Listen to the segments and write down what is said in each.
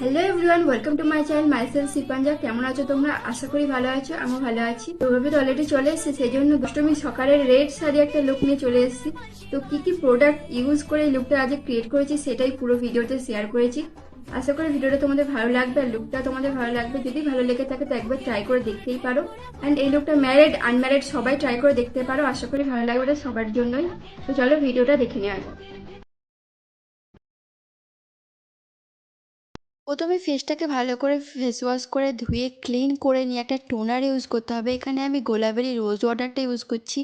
Hello everyone welcome to my channel micellar সিপাঞ্জা কেমন আছো তোমরা? আশা করি ভালো আছো, আমিও ভালো আছি। তো তো অলরেডি চলে এসেছে সেই জন্য দুষ্টমি সকালের রেড শাড়ি একটা লুক নিয়ে চলে এসেছি। তো কি কি প্রোডাক্ট ইউজ করে এই লুকটা আজ ক্রিয়েট করেছি, সেটাই পুরো ভিডিওতে শেয়ার করেছি। আশা করি ভিডিওটা তোমাদের ভালো লাগবে, আর লুকটা তোমাদের ভালো লাগবে। যদি ভালো লেগে থাকে তো একবার ট্রাই করে দেখতেই পারো। অ্যান্ড এই লুকটা ম্যারিড আনম্যারিড সবাই ট্রাই করে দেখতে পারো। আশা করি ভালো লাগবে এটা সবার জন্যই। তো চলো ভিডিওটা দেখে নেওয়া। প্রথমে ফেসটাকে ভালো করে ফেস ওয়াশ করে ধুয়ে ক্লিন করে নিয়ে একটা টোনার ইউজ করতে হবে। এখানে আমি গোলাবেরি রোজ ওয়াটারটা ইউজ করছি।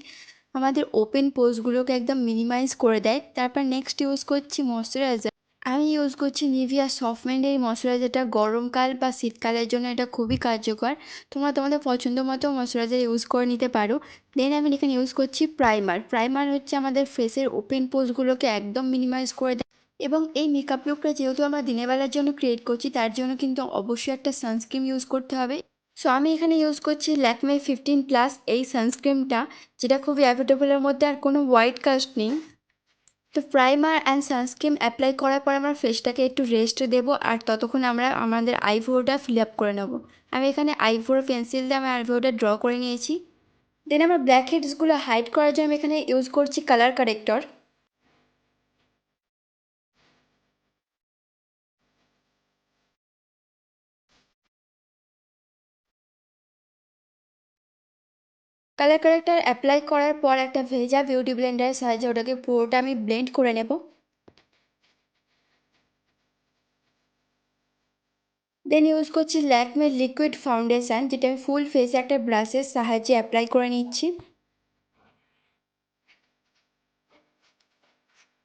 আমাদের ওপেন পোর্সগুলোকে একদম মিনিমাইজ করে দেয়। তারপর নেক্সট ইউজ করছি ময়শ্চারাইজার আমি ইউজ করছি নিভিয়া সফটম্যান্ডের এই ময়শ্চারাইজারটা গরমকাল বা শীতকালের জন্য এটা খুবই কার্যকর। তোমরা তোমাদের পছন্দ মতো ময়শ্চারাইজার ইউজ করে নিতে পারো। দেন আমি এখানে ইউজ করছি প্রাইমার প্রাইমার হচ্ছে আমাদের ফেসের ওপেন পোর্সগুলোকে একদম মিনিমাইজ করে এবং এই মেকআপ লুকটা যেহেতু আমরা দিনের বেলার জন্য ক্রিয়েট করছি, তার জন্য কিন্তু অবশ্যই একটা সানস্ক্রিন ইউজ করতে হবে। সো আমি এখানে ইউজ করছি ল্যাকমে ফিফটিন প্লাস এই সানস্ক্রিনটা যেটা খুবই অ্যাফোর্ডেবলের মধ্যে আর কোনো হোয়াইট কাস্ট নেই। তো প্রাইমার অ্যান্ড সানস্ক্রিন অ্যাপ্লাই করার পর আমরা ফেসটাকে একটু রেস্ট দেবো আর ততক্ষণ আমরা আমাদের আইব্রোটা ফিল আপ করে নেব। আমি এখানে আইব্রো পেন্সিল দিয়ে আমি আইব্রোটা ড্র করে নিয়েছি। দেন আমার ব্ল্যাক হেডসগুলো হাইড করার জন্য আমি এখানে ইউজ করছি colour corrector colour corrector apply করার পর একটা ভেজা বিউটি ব্লেন্ডারের সাহায্যে ওটাকে পুরোটা আমি ব্লেন্ড করে নেব। দেন ইউজ করছি ল্যাকমে লিকুইড ফাউন্ডেশান যেটা আমি ফুল ফেসে একটা ব্রাশের সাহায্যে অ্যাপ্লাই করে নিচ্ছি।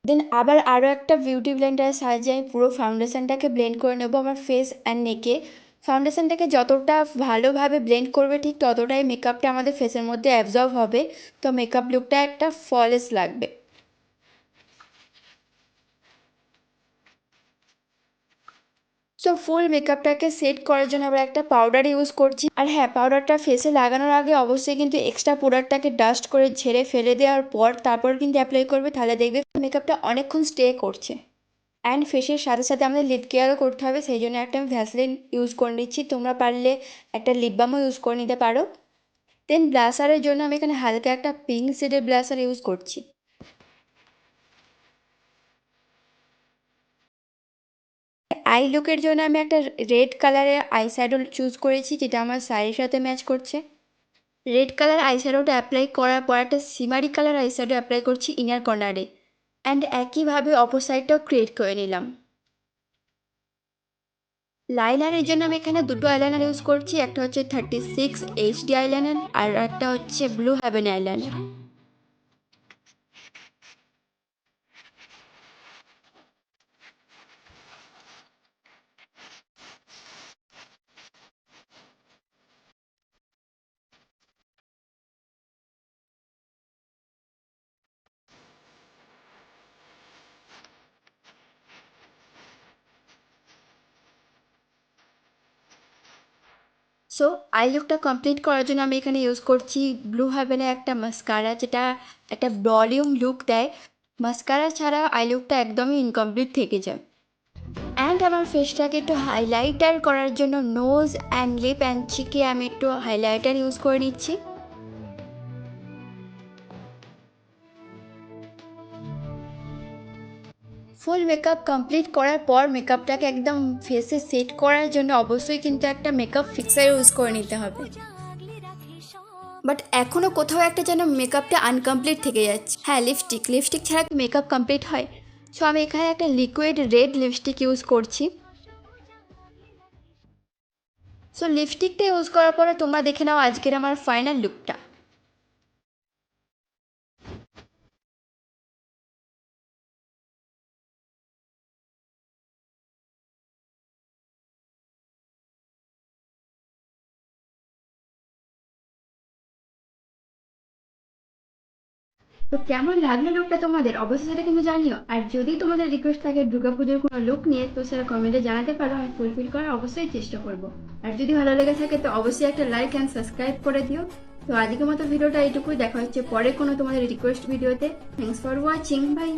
দেন আবার আরও একটা বিউটি ব্লেন্ডারের সাহায্যে আমি পুরো ফাউন্ডেশনটাকে ব্লেন্ড করে নেব আমার ফেস অ্যান্ড নেকে ফাউন্ডেশনটাকে যতটা ভালোভাবে ব্লেন্ড করবে ঠিক ততটাই মেকআপটা আমাদের ফেসের মধ্যে অ্যাবজর্ব হবে। তো মেকআপ লুকটা একটা ফলেস লাগবে। সো ফুল মেকআপটাকে সেট করার জন্য আমরা একটা পাউডার ইউজ করছি। আর হ্যাঁ পাউডারটা ফেসে লাগানোর আগে অবশ্যই কিন্তু এক্সট্রা প্রোডাক্টটাকে ডাস্ট করে ঝেড়ে ফেলে দেওয়ার পর তারপর কিন্তু অ্যাপ্লাই করবে। তাহলে দেখবে মেকআপটা অনেকক্ষণ স্টে করছে। অ্যান্ড ফেসের সাথে সাথে আমাদের লিপ কেয়ারও করতে হবে, সেই জন্য একটা আমি ভ্যাসলিন ইউজ করে নিচ্ছি। তোমরা পারলে একটা লিপ বামও ইউজ করে নিতে পারো। দেন ব্লাসারের জন্য আমি এখানে হালকা একটা পিঙ্ক শেডের ব্লাসার ইউজ করছি। আই লুকের জন্য আমি একটা রেড কালারের আই শ্যাডো চুজ করেছি, যেটা আমার শাড়ির সাথে ম্যাচ করছে। রেড কালার আই শ্যাডোটা অ্যাপ্লাই করার পর একটা shimmery colour eye shadow apply করছি ইনার কর্নারে অ্যান্ড একইভাবে অপর সাইডটাও ক্রিয়েট করে নিলাম। লাইনারের জন্য আমি এখানে দুটো আইলাইনার ইউজ করছি, একটা হচ্ছে থার্টি সিক্স এইচডি আইলাইনার আর একটা হচ্ছে blue heaven eyeliner so eye লুকটা কমপ্লিট করার জন্য আমি এখানে ইউজ করছি ব্লু হ্যাভেনের একটা মাস্কারা যেটা একটা ভলিউম লুক দেয়। মাস্কারা ছাড়া আই লুকটা একদমই ইনকমপ্লিট থেকে যায়। অ্যান্ড আমার ফেসটাকে একটু হাইলাইটার করার জন্য নোজ অ্যান্ড লিপ অ্যান্ড চিকে আমি একটু হাইলাইটার ইউজ করে নিচ্ছি। ফুল মেকআপ কমপ্লিট করার পর মেকআপটাকে একদম ফেসে সেট করার জন্য অবশ্যই কিন্তু একটা মেকআপ ফিক্সার ইউজ করে নিতে হবে। বাট এখনও কোথাও একটা যেন মেকআপটা আনকমপ্লিট থেকে যাচ্ছে। হ্যাঁ লিপস্টিক লিপস্টিক ছাড়া মেকআপ কমপ্লিট হয়। সো আমি এখানে একটা লিকুইড রেড লিপস্টিক ইউজ করছি। সো লিপস্টিকটা ইউজ করার পরে তোমরা দেখে নাও আজকের আমার ফাইনাল লুকটা তো কেমন লাগল লোকটা তোমাদের? অবশ্যই সেটা কিন্তু জানিও। আর যদি তোমাদের রিকোয়েস্ট থাকে দুর্গাপুজোর কোনো লুক নিয়ে, তো সেটা কমেন্টে জানাতে পারো, আমি ফুলফিল করার অবশ্যই চেষ্টা করব। আর যদি ভালো লেগে থাকে, তো অবশ্যই একটা লাইক অ্যান্ড সাবস্ক্রাইব করে দিও। তো আজকের মতো ভিডিওটা এইটুকুই। দেখা হচ্ছে পরে কোনো তোমাদের রিকোয়েস্ট ভিডিওতে। Thanks for watching by